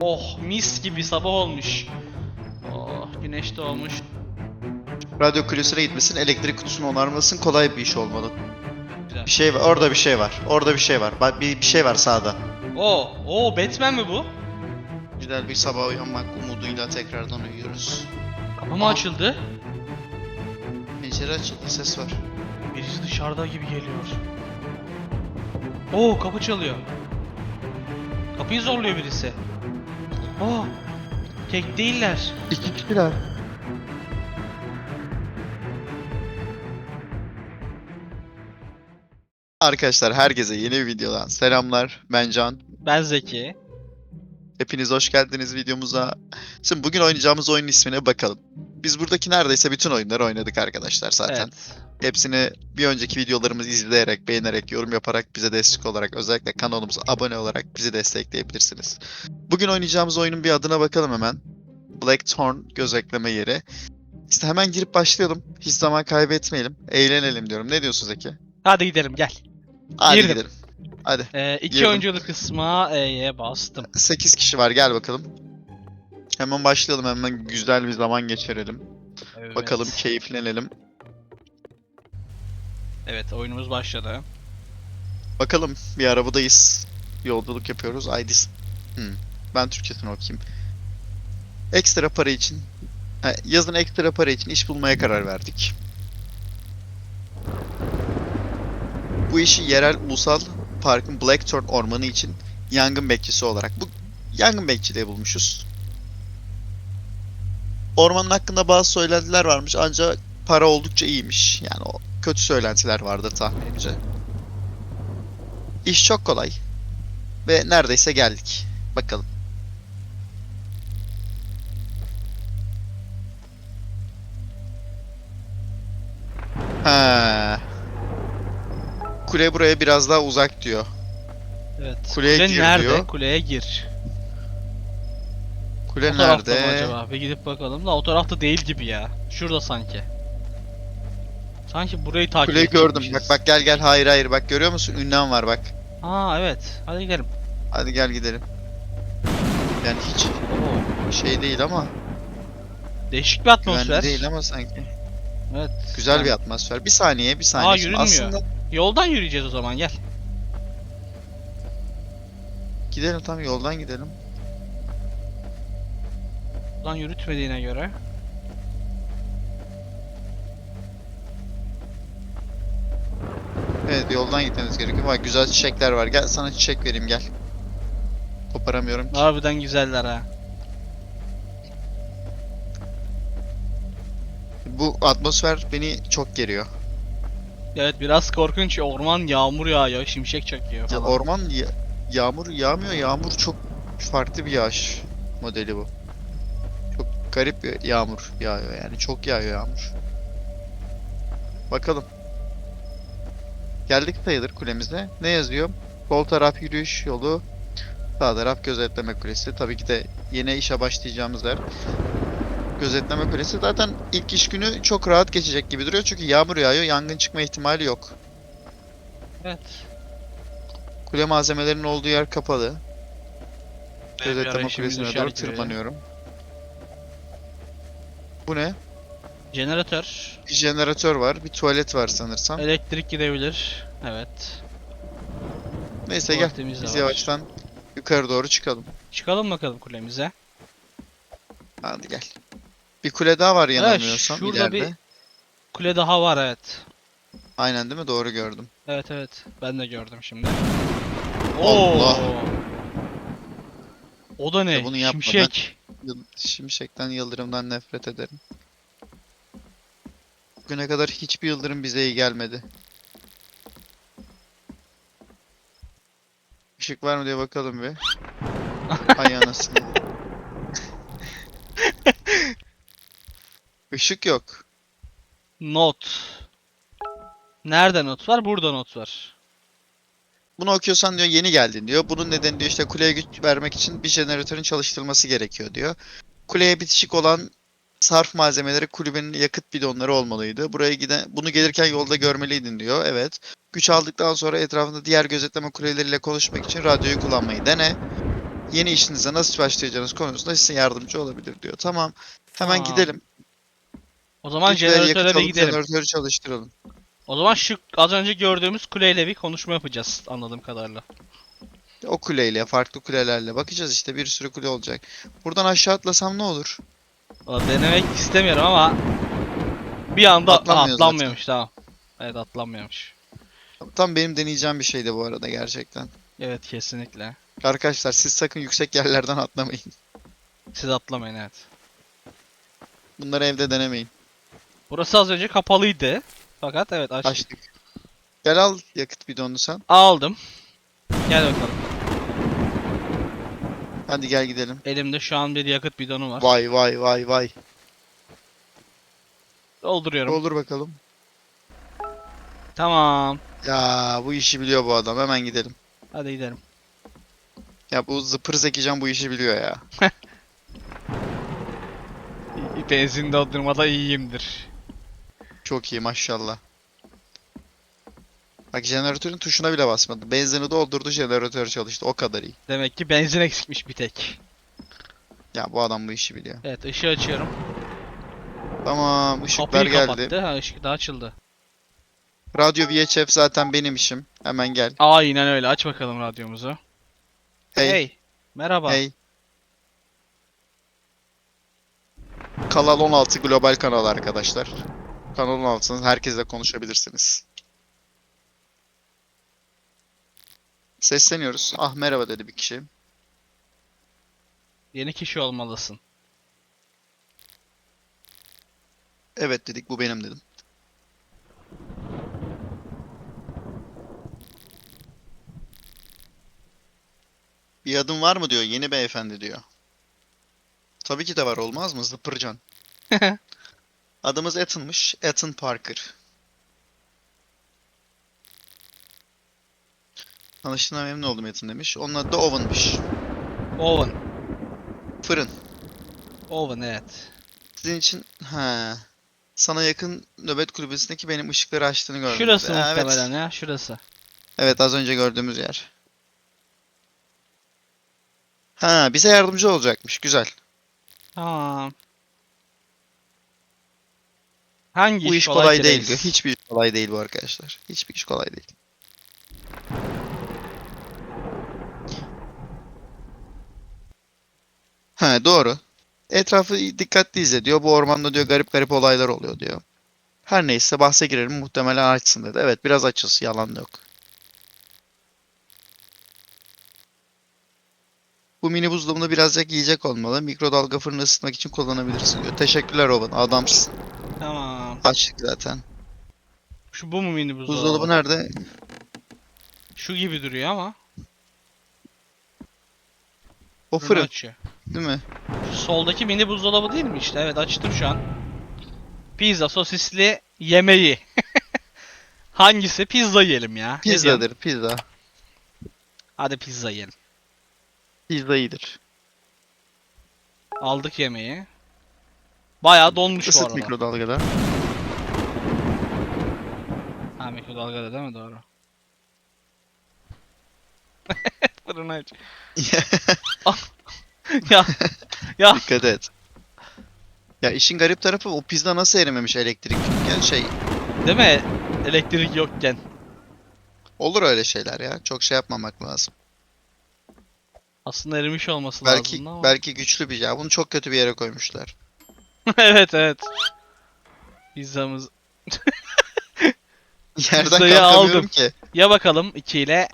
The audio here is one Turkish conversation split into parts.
Oh mis gibi sabah olmuş. Oh güneş doğmuş. Radyo kulesine gitmesin, elektrik kutusunu onarmasın kolay bir iş olmalı. Güzel. Bir şey var, orada bir şey var. Orada bir şey var. Bak bir, bir şey var sağda. Oh, oh Batman mi bu? Güzel bir sabah uyanmak umuduyla tekrardan uyuyoruz. Kapı mı açıldı? Pencere açıldı, ses var. Birisi dışarıda gibi geliyor. Oo kapı çalıyor. Kapıyı zorluyor birisi. Oh tek değiller. İki kişiler. Arkadaşlar herkese yeni bir videodan selamlar. Ben Can. Ben Zeki. Hepiniz hoş geldiniz videomuza. Şimdi bugün oynayacağımız oyunun ismine bakalım. Biz buradaki neredeyse bütün oyunları oynadık arkadaşlar zaten. Evet. Hepsini bir önceki videolarımızı izleyerek, beğenerek, yorum yaparak bize destek olarak özellikle kanalımıza abone olarak bizi destekleyebilirsiniz. Bugün oynayacağımız oyunun bir adına bakalım hemen. Blackthorn gözetleme yeri. İşte hemen girip başlayalım. Hiç zaman kaybetmeyelim. Eğlenelim diyorum. Ne diyorsun Zeki? Hadi gidelim gel. Hadi Girdim. gidelim. Hadi. Ee, iki Girdim. oyunculu kısma E'ye bastım. 8 kişi var gel bakalım. Hemen başlayalım hemen güzel bir zaman geçirelim. Evet. Bakalım keyiflenelim. Evet oyunumuz başladı. Bakalım bir arabadayız. Yolculuk yapıyoruz. IDs. Hmm. Ben Türkçesini okuyayım. Ekstra para için yazın ekstra para için iş bulmaya karar verdik. Bu işi yerel ulusal parkın Blackthorn ormanı için yangın bekçisi olarak bu yangın bekçiliği bulmuşuz. Ormanın hakkında bazı söylentiler varmış ancak para oldukça iyiymiş. Yani o kötü söylentiler vardır tahminimce. İş çok kolay. Ve neredeyse geldik. Bakalım. Ha. Kule buraya biraz daha uzak diyor. Evet. Kuleye Kule gir nerede? diyor. Kuleye gir. Kule o mı nerede? acaba? Bir gidip bakalım da o tarafta değil gibi ya. Şurada sanki. Sanki burayı takip Kuleyi gördüm. Bak bak gel gel. Hayır hayır bak görüyor musun? Ünlem var bak. Aa evet. Hadi gidelim. Hadi gel gidelim. Yani hiç Oo. şey değil ama Değişik bir atmosfer. güvenli değil ama sanki. Evet. Güzel Yani bir atmosfer. Bir saniye, bir saniye. Şimdi yürünmüyor. Aslında Yoldan yürüyeceğiz o zaman gel. gidelim tam yoldan gidelim. Yoldan yürütmediğine göre. Evet yoldan gitmeniz gerekiyor. Bak güzel çiçekler var. Gel sana çiçek vereyim gel. Koparamıyorum ki. Harbiden güzeller ha. Bu atmosfer beni çok geriyor. Evet biraz korkunç. Orman yağmur yağıyor, şimşek çakıyor Ya falan. orman ya- yağmur yağmıyor. Yağmur çok farklı bir yağış modeli bu. Çok garip bir yağmur yağıyor yani. Çok yağıyor yağmur. Bakalım. Geldik sayılır kulemize. Ne yazıyor? Sol taraf yürüyüş yolu. Sağ taraf gözetleme kulesi. Tabii ki de yeni işe başlayacağımız yer. Gözetleme kulesi. Zaten ilk iş günü çok rahat geçecek gibi duruyor. Çünkü yağmur yağıyor. Yangın çıkma ihtimali yok. Evet. Kule malzemelerinin olduğu yer kapalı. Gözetleme kulesine doğru tırmanıyorum. Bu ne? Jeneratör. Bir jeneratör var, bir tuvalet var sanırsam. Elektrik gidebilir. Evet. Neyse gel. Tuvaletimiz de Biz var. yavaştan yukarı doğru çıkalım. Çıkalım bakalım kulemize. Hadi gel. Bir kule daha var yanılmıyorsam şurada ileride. bir kule daha var evet. Aynen değil mi? Doğru gördüm. Evet evet. Ben de gördüm şimdi. Allah! O da ne? Ya bunu yapma, Şimşek. Yıl- Şimşekten, yıldırımdan nefret ederim. Bugüne kadar hiçbir yıldırım bize iyi gelmedi. Işık var mı diye bakalım bir. Ay anasını. Işık yok. Not. Nerede not var? Burada not var. Bunu okuyorsan diyor yeni geldin diyor. Bunun nedeni diyor işte kuleye güç vermek için bir jeneratörün çalıştırılması gerekiyor diyor. Kuleye bitişik olan sarf malzemeleri kulübenin yakıt bidonları olmalıydı. Buraya giden bunu gelirken yolda görmeliydin diyor. Evet. Güç aldıktan sonra etrafında diğer gözetleme kuleleriyle konuşmak için radyoyu kullanmayı dene. yeni işinize nasıl başlayacağınız konusunda size yardımcı olabilir diyor. Tamam. Hemen Tamam. gidelim. O zaman yakıt jeneratöre bir gidelim. Jeneratörü çalıştıralım. O zaman şu az önce gördüğümüz kuleyle bir konuşma yapacağız anladığım kadarıyla. O kuleyle, farklı kulelerle bakacağız işte bir sürü kule olacak. Buradan aşağı atlasam ne olur? Valla denemek istemiyorum ama bir anda Atlanmıyor atlanmıyormuş tamam. Evet atlanmıyormuş. Tam benim deneyeceğim bir şeydi bu arada gerçekten. Evet kesinlikle. Arkadaşlar siz sakın yüksek yerlerden atlamayın. Siz atlamayın evet. Bunları evde denemeyin. Burası az önce kapalıydı. Fakat evet açtık. Açtık. Gel al yakıt bidonunu sen. Aldım. Gel bakalım. Hadi gel gidelim. Elimde şu an bir yakıt bidonu var. Vay vay vay vay. Dolduruyorum. Olur bakalım. Tamam. Ya bu işi biliyor bu adam. Hemen gidelim. Hadi gidelim. Ya bu zıpır zekican bu işi biliyor ya. Benzin doldurmada iyiyimdir. Çok iyi maşallah. Bak jeneratörün tuşuna bile basmadı. Benzini doldurdu jeneratör çalıştı. O kadar iyi. Demek ki benzin eksikmiş bir tek. Ya bu adam bu işi biliyor. Evet ışığı açıyorum. Tamam ışıklar Kapıyı geldi. kapattı. Ha ışık da açıldı. Radyo VHF zaten benim işim. Hemen gel. Aynen öyle. Aç bakalım radyomuzu. Hey. Hey. Merhaba. Hey. Kanal 16 global kanal arkadaşlar. Kanal 16'nın herkesle konuşabilirsiniz. Sesleniyoruz. Ah merhaba dedi bir kişi. Yeni kişi olmalısın. Evet dedik bu benim dedim. Bir adım var mı diyor yeni beyefendi diyor. Tabii ki de var olmaz mı zıpırcan. Adımız Ethan'mış. Ethan Parker. Tanıştığına memnun oldum Ethan demiş. Onun adı da Owen'mış. Owen. Fırın. Owen evet. Sizin için ha. Sana yakın nöbet kulübesindeki benim ışıkları açtığını gördüm. Şurası. Ha, muhtemelen Evet. ya. Şurası. evet az önce gördüğümüz yer. Ha bize yardımcı olacakmış. Güzel. Tamam. Hangi Bu iş iş kolay ki değil. Hiçbir iş kolay değil bu arkadaşlar. Hiçbir iş kolay değil. Ha doğru. Etrafı dikkatli izle diyor. Bu ormanda diyor garip garip olaylar oluyor diyor. Her neyse bahse girelim muhtemelen açsın dedi. Evet biraz açız yalan yok. Bu mini buzdolabında birazcık yiyecek olmalı. Mikrodalga fırını ısıtmak için kullanabilirsin diyor. Teşekkürler Owen. Adamsın. Tamam. Açtık zaten. Şu bu mu mini buzdolabı? Buzdolabı nerede? Şu gibi duruyor ama. O Fırını fırın açıyor. değil mi? Şu soldaki mini buzdolabı değil mi işte? Evet açtım şu an. Pizza sosisli yemeği. Hangisi? Pizza yiyelim ya. Pizzadır pizza. Hadi pizza yiyelim. Pizza iyidir. Aldık yemeği. Bayağı donmuş bu Isıt arada. mikrodalgada. Ha mikrodalgada değil mi? Doğru. Fırını aç. Ya ya Dikkat et. Ya işin garip tarafı o pizza nasıl erimemiş elektrik yani şey değil mi? Elektrik yokken. olur öyle şeyler ya. Çok şey yapmamak lazım. Aslında erimiş olması Belki lazım ama. belki güçlü bir ya. Bunu çok kötü bir yere koymuşlar. evet evet. Pizzamız. Yerden Pizzayı kalkamıyorum aldım. ki. Ya bakalım 2 ile.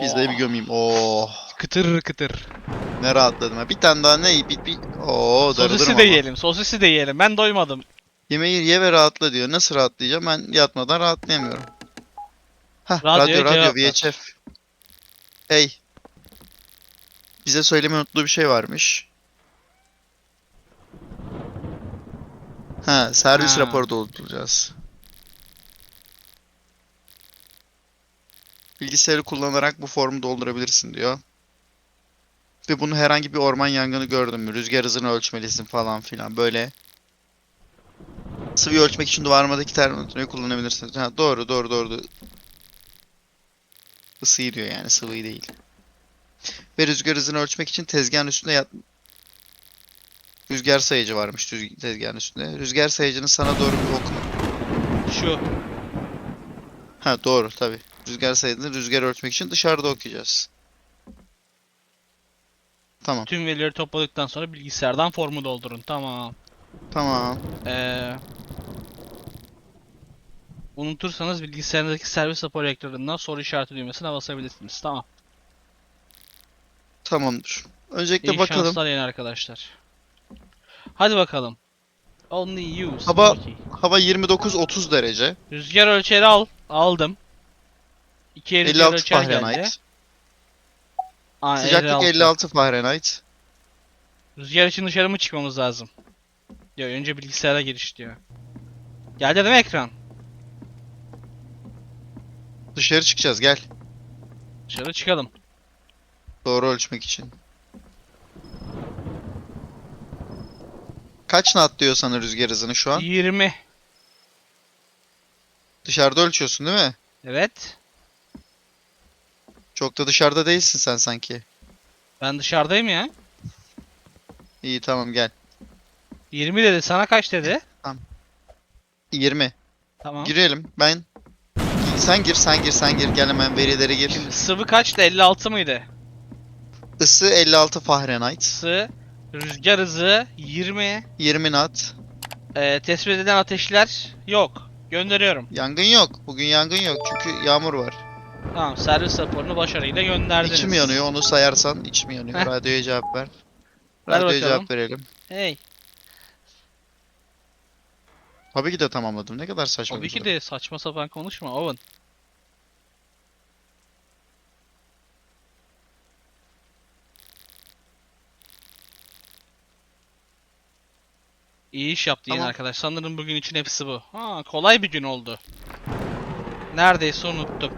Pizzayı bir gömeyim. Oh Kıtır kıtır. ne rahatladım ha. Bir tane daha ne bir bir Oo Sosisi ama. de yiyelim. Sosisi de yiyelim. Ben doymadım. Yemeği ye ve rahatla diyor. Nasıl rahatlayacağım? Ben yatmadan rahatlayamıyorum. Hah, radyo, radyo, ver. VHF. Hey. Bize söylemeyi unuttuğu bir şey varmış. Ha, servis Ha. raporu dolduracağız. Bilgisayarı kullanarak bu formu doldurabilirsin diyor. Ve bunu herhangi bir orman yangını gördün mü? Rüzgar hızını ölçmelisin falan filan böyle. Sıvı ölçmek için duvarmadaki termometreyi kullanabilirsiniz. Ha, doğru doğru doğru. Isıyı diyor yani sıvıyı değil. Ve rüzgar hızını ölçmek için tezgahın üstünde yat... Rüzgar sayıcı varmış tezgahın üstünde. Rüzgar sayıcının sana doğru bir ok. Şu. Ha doğru tabi. Rüzgar sayıcını rüzgar ölçmek için dışarıda okuyacağız. Tamam. Tüm verileri topladıktan sonra bilgisayardan formu doldurun. Tamam. Tamam. Ee, unutursanız bilgisayarınızdaki servis raporu ekranından soru işareti düğmesine basabilirsiniz. Tamam. Tamamdır. Öncelikle İyi bakalım. şanslar yeni arkadaşlar. Hadi bakalım. Only use. Hava-. Hava 29-30 derece. Rüzgar ölçeri al. Aldım. İki rüzgar 56 ölçer geldi. Fahrenheit. Aa, Sıcaklık 56. 56 Fahrenheit. Rüzgar için dışarı mı çıkmamız lazım? Diyor önce bilgisayara giriş diyor. Geldi değil mi ekran? Dışarı çıkacağız gel. Dışarı çıkalım. Doğru ölçmek için. Kaç knot diyor sana rüzgar hızını şu an? 20. Dışarıda ölçüyorsun değil mi? Evet. Çok da dışarıda değilsin sen sanki. Ben dışarıdayım ya. İyi tamam gel. 20 dedi. Sana kaç dedi? 20. Tamam. Girelim. Ben sen gir sen gir sen gir gel hemen verileri gir. Şimdi sıvı kaçtı? 56 mıydı? Isı 56 Fahrenheit. Isı, rüzgar hızı 20. 20 knot. Ee, tespit edilen ateşler yok. Gönderiyorum. Yangın yok. Bugün yangın yok çünkü yağmur var. Tamam, servis raporunu başarıyla gönderdiniz. İçim yanıyor onu sayarsan içim yanıyor. Heh. Radyoya cevap ver. Ver Radyoya bakalım. cevap verelim. Hey, Tabii ki de tamamladım. Ne kadar saçma tabii bir ki soru. de saçma sapan konuşma Owen. İyi iş yaptı yine Tamam. arkadaş. Sanırım bugün için hepsi bu. Ha, kolay bir gün oldu. Neredeyse unuttum.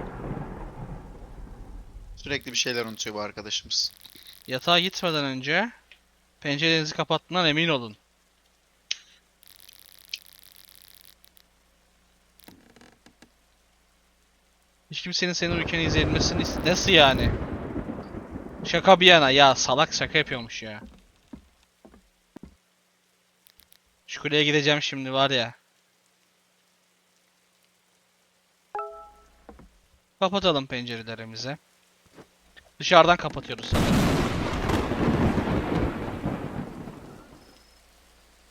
Sürekli bir şeyler unutuyor bu arkadaşımız. Yatağa gitmeden önce pencerenizi kapattığından emin olun. Hiç kimsenin senin ülkeni izleyebilmesini is- Nasıl yani? Şaka bir yana ya salak şaka yapıyormuş ya. Şu kuleye gideceğim şimdi var ya. Kapatalım pencerelerimizi. Dışarıdan kapatıyoruz sanırım.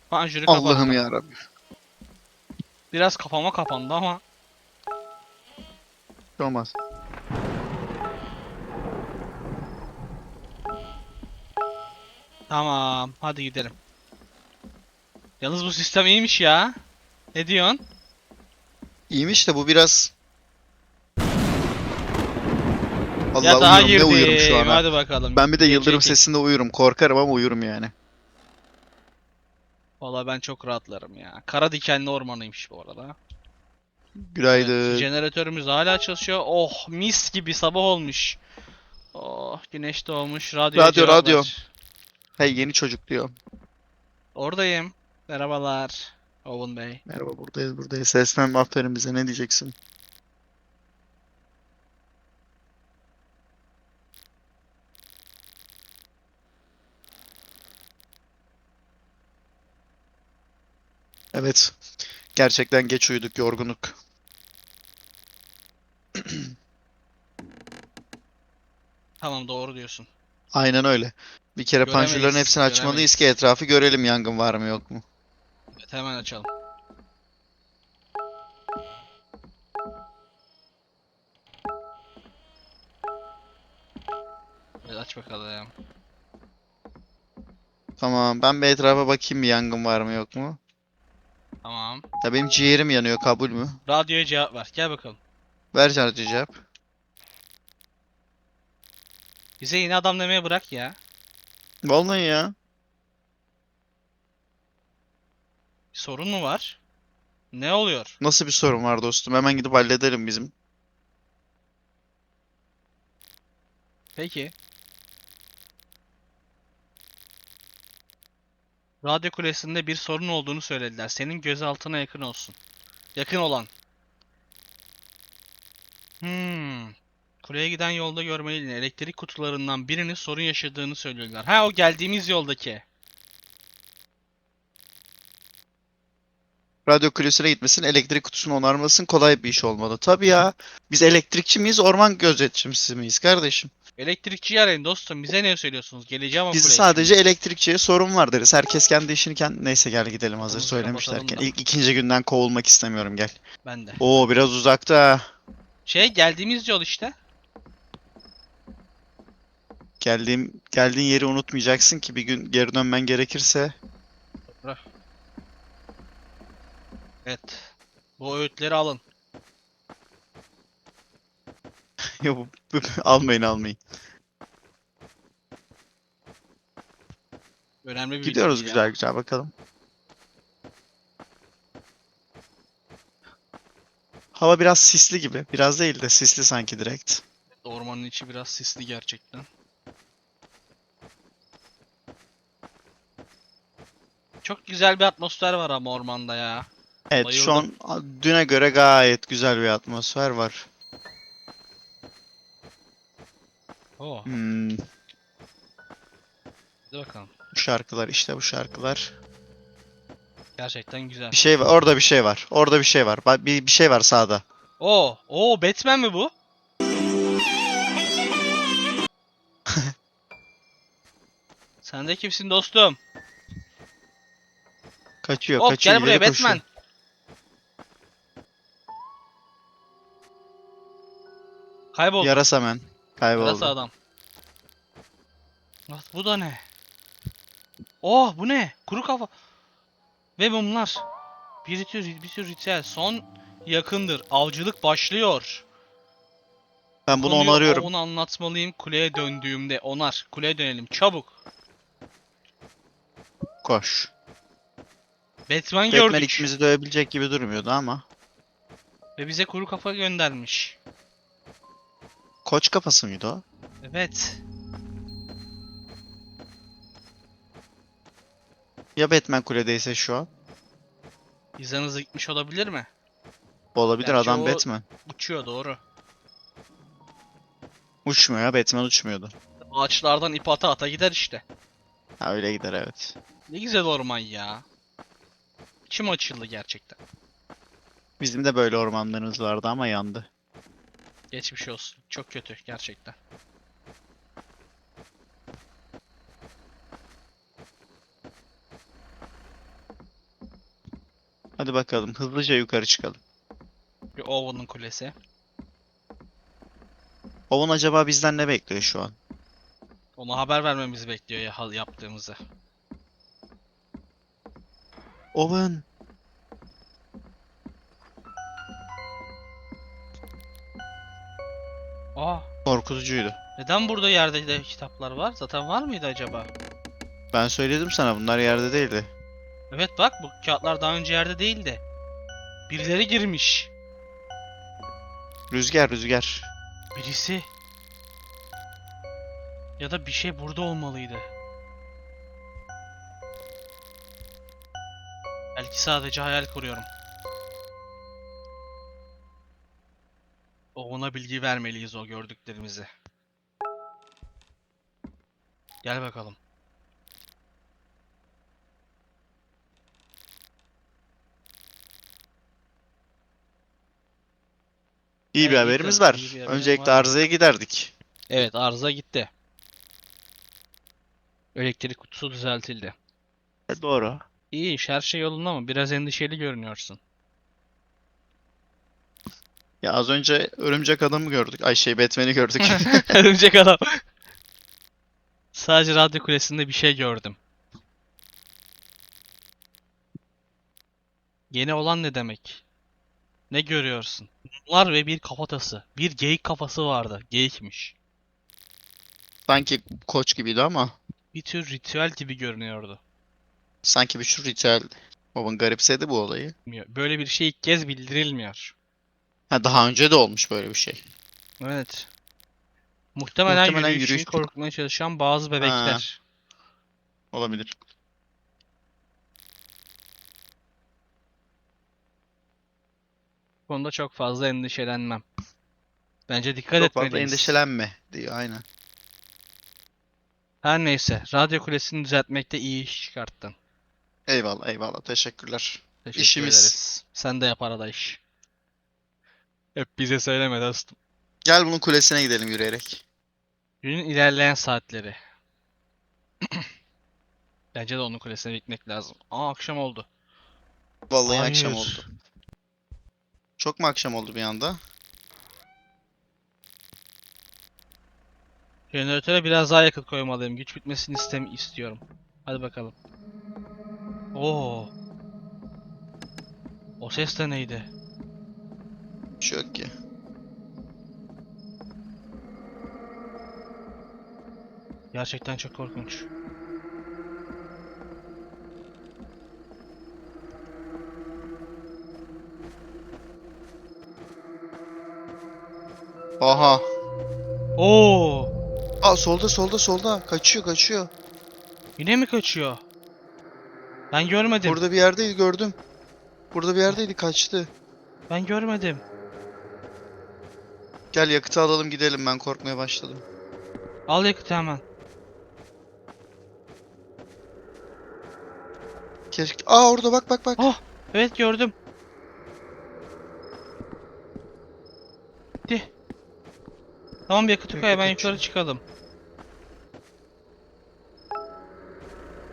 Panjuru kapattım. Allah'ım ya Rabbi. Biraz kafama kapandı ama Olmaz. tamam hadi gidelim. Yalnız bu sistem iyiymiş ya. Ne diyorsun? İyiymiş de bu biraz... Allah Yatağa uyurum ne uyurum şu girdim. an. ha. Hadi bakalım. Ben bir de yıldırım iki. sesinde uyurum. Korkarım ama uyurum yani. Valla ben çok rahatlarım ya. Kara dikenli ormanıymış bu arada. Günaydın. Evet, jeneratörümüz hala çalışıyor. Oh mis gibi sabah olmuş. Oh güneş doğmuş. Radyo Radyo, cevap radyo. ver. Hey yeni çocuk diyor. Oradayım. Merhabalar. Owen Bey. Merhaba buradayız buradayız. Seslen aferin bize ne diyeceksin? Evet. Gerçekten geç uyuduk yorgunluk. Tamam doğru diyorsun. Aynen öyle. Bir kere Göremeyiz, panjurların hepsini açmalıyız ki etrafı görelim yangın var mı yok mu. Evet hemen açalım. Evet aç bakalım. Tamam ben bir etrafa bakayım bir yangın var mı yok mu. Tamam. Ya benim ciğerim yanıyor kabul mü? Radyoya cevap ver. Gel bakalım. Ver Carcı cevap. Bize yine adam demeye bırak ya. Vallahi ya. Bir sorun mu var? Ne oluyor? Nasıl bir sorun var dostum? Hemen gidip halledelim bizim. Peki. Radyo kulesinde bir sorun olduğunu söylediler. Senin gözaltına yakın olsun. Yakın olan. Hmm. Kuleye giden yolda görmeliydin. Elektrik kutularından birinin sorun yaşadığını söylüyorlar. Ha o geldiğimiz yoldaki. Radyo kulesine gitmesin, elektrik kutusunu onarmasın kolay bir iş olmalı. Tabii ya. Biz elektrikçi miyiz, orman gözetçisi miyiz kardeşim? Elektrikçiyi arayın dostum. Bize ne söylüyorsunuz? Geleceğim o Biz kuleye. sadece elektrikçiye sorun var deriz. Herkes kendi işini kendi... Neyse gel gidelim hazır Tamam, söylemişlerken. kapatalım da. İlk ikinci günden kovulmak istemiyorum gel. Ben de. Oo biraz uzakta. Şey geldiğimiz yol işte. Geldiğim geldiğin yeri unutmayacaksın ki bir gün geri dönmen gerekirse. Evet. Bu öğütleri alın. Ya bu- bu- almayın almayın. Önemli bir Gidiyoruz bilgi ya. güzel güzel bakalım. Hava biraz sisli gibi. Biraz değil de sisli sanki direkt. Ormanın içi biraz sisli gerçekten. Çok güzel bir atmosfer var ama ormanda ya. Evet şu an düne göre gayet güzel bir atmosfer var. Oo, Hmm, hadi bakalım. bu şarkılar işte bu şarkılar. Gerçekten güzel. Bir şey var. Orada bir şey var. Orada bir şey var. Bak bir, bir şey var sağda. Oo, oo Batman mi bu? Sen de kimsin dostum? Kaçıyor, Hop kaçıyor. gel buraya ileri koşuyor. Batman. Kaybol. Yarasa men. Kayboldu. Yarasa adam. Bak bu da ne? Oh bu ne? Kuru kafa. Ve mumlar. Bir tür bir tür ritüel. Son yakındır. Avcılık başlıyor. Ben bunu Konuyu onarıyorum. Onu anlatmalıyım kuleye döndüğümde. Onar. Kuleye dönelim. Çabuk. Koş. Batman, Batman gördük. ikimizi dövebilecek gibi durmuyordu ama. Ve bize kuru kafa göndermiş. Koç kafası mıydı o? Evet. Ya Batman kuledeyse şu an? Hizanız gitmiş olabilir mi? Olabilir Gerçi adam o- Batman. Uçuyor doğru. Uçmuyor ya Batman uçmuyordu. Ağaçlardan ip ata ata gider işte. Ha öyle gider evet. Ne güzel orman ya. İçim açıldı gerçekten. Bizim de böyle ormanlarımız vardı ama yandı. Geçmiş olsun. Çok kötü gerçekten. Hadi bakalım hızlıca yukarı çıkalım. Bir Owen'ın kulesi. Owen acaba bizden ne bekliyor şu an? Ona haber vermemizi bekliyor ya yaptığımızı. Owen! Korkutucuydu. neden burada yerde de kitaplar var? Zaten var mıydı acaba? Ben söyledim sana bunlar yerde değildi. Evet bak bu kağıtlar daha önce yerde değildi. Birileri girmiş. Rüzgar rüzgar. Birisi. Ya da bir şey burada olmalıydı. Belki sadece hayal kuruyorum. Ona bilgi vermeliyiz o gördüklerimizi. Gel bakalım. İyi bir Evet, haberimiz var. bir haberim Öncelikle var. arızaya giderdik. Evet arıza gitti. Elektrik kutusu düzeltildi. E, doğru. İyi iş her şey yolunda mı? Biraz endişeli görünüyorsun. Ya az önce örümcek adamı gördük. Ay şey Batman'i gördük. Örümcek adam. Sadece radyo kulesinde bir şey gördüm. Yeni olan ne demek? Ne görüyorsun? Mumlar ve bir kafatası. Bir geyik kafası vardı. Geyikmiş. Sanki koç gibiydi ama. Bir tür ritüel gibi görünüyordu. Sanki bir şu ritüel. Owen garipsedi bu olayı. Böyle bir şey ilk kez bildirilmiyor. Ha daha önce de olmuş böyle bir şey. Evet. Muhtemelen, Muhtemelen yürüyüşünü yürüyüş- korkutmaya çalışan bazı bebekler. Olabilir. Bu konuda çok fazla endişelenmem. Bence dikkat Çok fazla etmeliyiz. endişelenme diyor aynen. Her neyse. Radyo kulesini düzeltmekte iyi iş çıkarttın. Eyvallah eyvallah teşekkürler. Teşekkür İşimiz. ederiz. Sen de yap arada iş. Hep bize söyleme dostum. Gel bunun kulesine gidelim yürüyerek. Günün ilerleyen saatleri. Bence de onun kulesine gitmek lazım. Aa akşam oldu. Vallahi Hayır. akşam oldu. Çok mu akşam oldu bir anda? Jeneratöre biraz daha yakıt koymalıyım. Güç bitmesini istem istiyorum. Hadi bakalım. Oo. O ses de neydi? Bir şey yok ki. Gerçekten çok korkunç. Aha. Oo. Aa solda solda solda. Kaçıyor kaçıyor. Yine mi kaçıyor? Ben görmedim. Burada bir yerdeydi gördüm. Burada bir yerdeydi kaçtı. Ben görmedim. Gel yakıtı alalım gidelim ben korkmaya başladım. Al yakıtı hemen. Keşke... Aa orada bak bak bak. Oh, evet gördüm. Gitti. Tamam yakıtı koy ben yukarı çıkalım.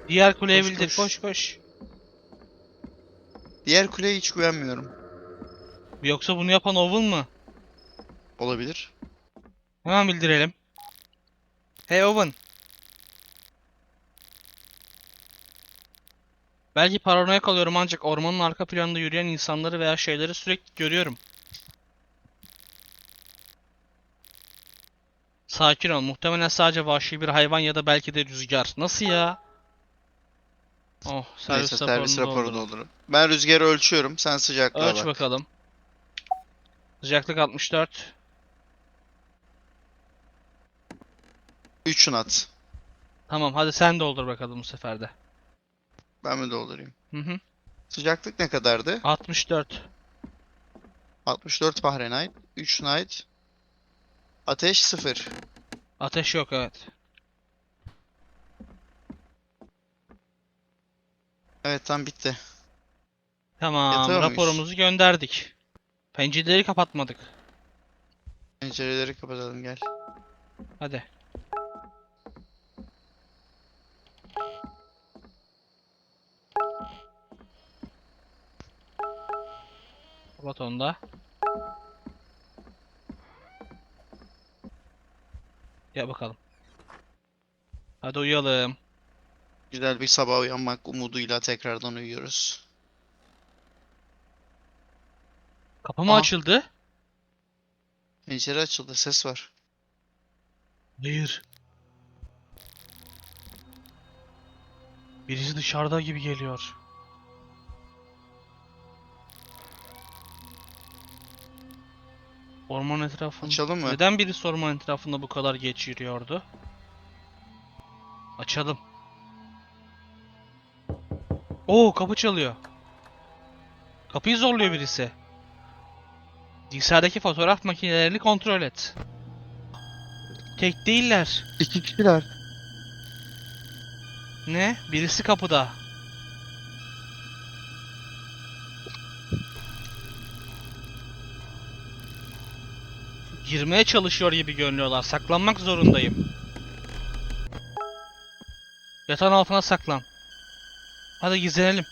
Diğer kuleye Koş, bildir koş. koş koş. Diğer kuleye hiç güvenmiyorum. Yoksa bunu yapan Owen mı? Olabilir. Hemen bildirelim. Hey Owen. Belki paranoya kalıyorum ancak ormanın arka planında yürüyen insanları veya şeyleri sürekli görüyorum. Sakin ol. Muhtemelen sadece vahşi bir hayvan ya da belki de rüzgar. Nasıl ya? Oh, servis Neyse servis raporunu raporu doldurun. doldurun. Ben rüzgarı ölçüyorum. Sen sıcaklığa Ölç bak. bakalım. Sıcaklık 64. 3 knot. Tamam hadi sen doldur bakalım bu sefer de. Ben mi doldurayım? Hı hı. Sıcaklık ne kadardı? 64. 64 Fahrenheit. 3 night. Ateş 0. Ateş yok evet. Evet tam bitti. Tamam, muyuz? raporumuzu gönderdik. Pencereleri kapatmadık. Pencereleri kapatalım gel. Hadi. Kapat onu da. Gel bakalım. Hadi uyuyalım. Güzel bir sabah uyanmak umuduyla tekrardan uyuyoruz. Kapı mı Aa. açıldı? Pencere açıldı ses var. Hayır. Birisi dışarıda gibi geliyor. Orman etrafında. Açalım mı? Neden birisi orman etrafında bu kadar geç yürüyordu? Açalım. Oo kapı çalıyor. Kapıyı zorluyor birisi. Bilgisayardaki fotoğraf makinelerini kontrol et. Tek değiller. İki kişiler. Ne? Birisi kapıda. Girmeye çalışıyor gibi görünüyorlar. Saklanmak zorundayım. Yatağın altına saklan. Hadi gizlenelim.